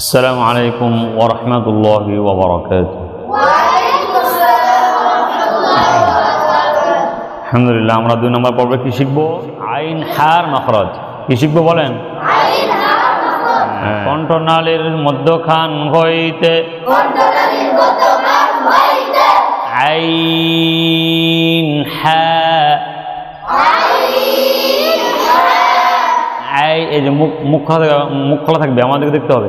السلام عليكم ورحمة الله وبركاته আলহামদুলিল্লাহ আমরা দুই নম্বর পর্বে কি শিখবো আইন হার মখরজ কি শিখবো বলেন হ্যাঁ, কণ্ঠনালীর মধ্যখান হইতে আইন হ্যাঁ এই যে মুখ মুখ খোলা মুখ খোলা থাকবে আমাদেরকে দেখতে হবে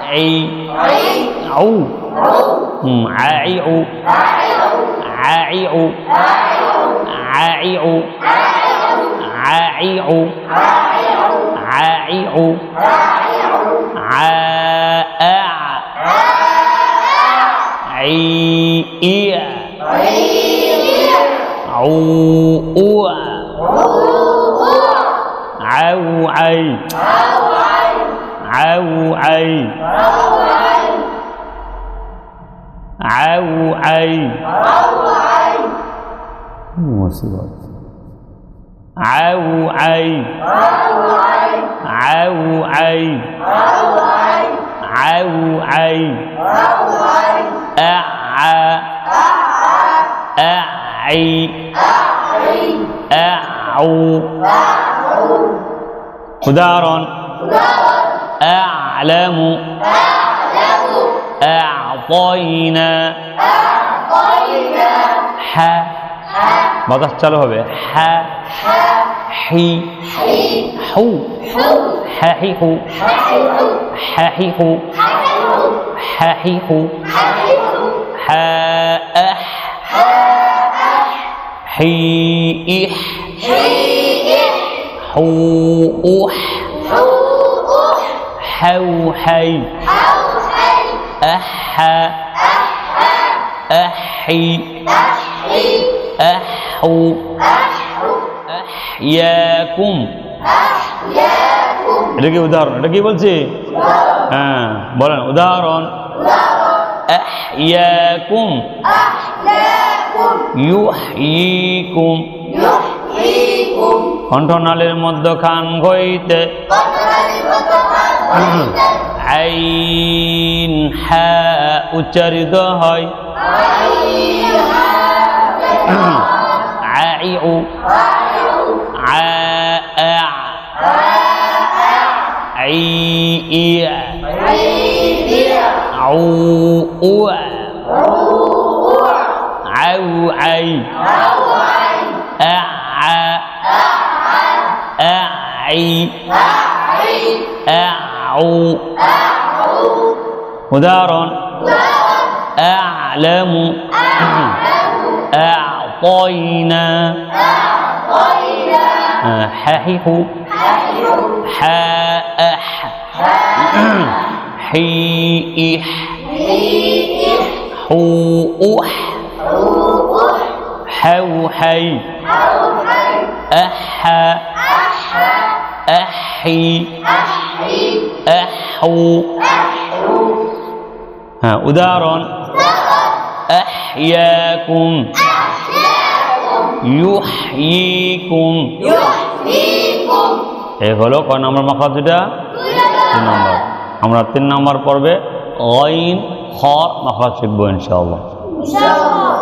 عي عو عاعع عاعع عاعع عاعع عاعع عاء عيئ عوء عوعي عوعي عو عو عو عو عوعي مواصلات عوعي عوعي عوعي أعى أعي أعو خدار خدار أعلم أعلم أعطينا أعطينا ح واضح تشالو হবে ح ح حي حو حو ححيح ححيح ححيح حاح حيح حيح حوح حوحي حوحي أحا أحي أحي أحو أحياكم এটা কি উদাহরণ এটা কি বলছি হ্যাঁ বলেন উদাহরণ أحياكم يحييكم কণ্ঠনালীর মধ্যখান হইতে عين حاء اتشارد هاي عائع عوء عي أعي أعي أعي أعو مدار أعلم أعطينا حاحح حاح حيح حوح حوحي أحا أحي أحي উদাহরণ أحياكم يحييكم এ হলো কয় নম্বর মাখা দুটা তিন নম্বর আমরা তিন নম্বর পর্বে অইন খ মাখা শিখবো ইনশাআল্লাহ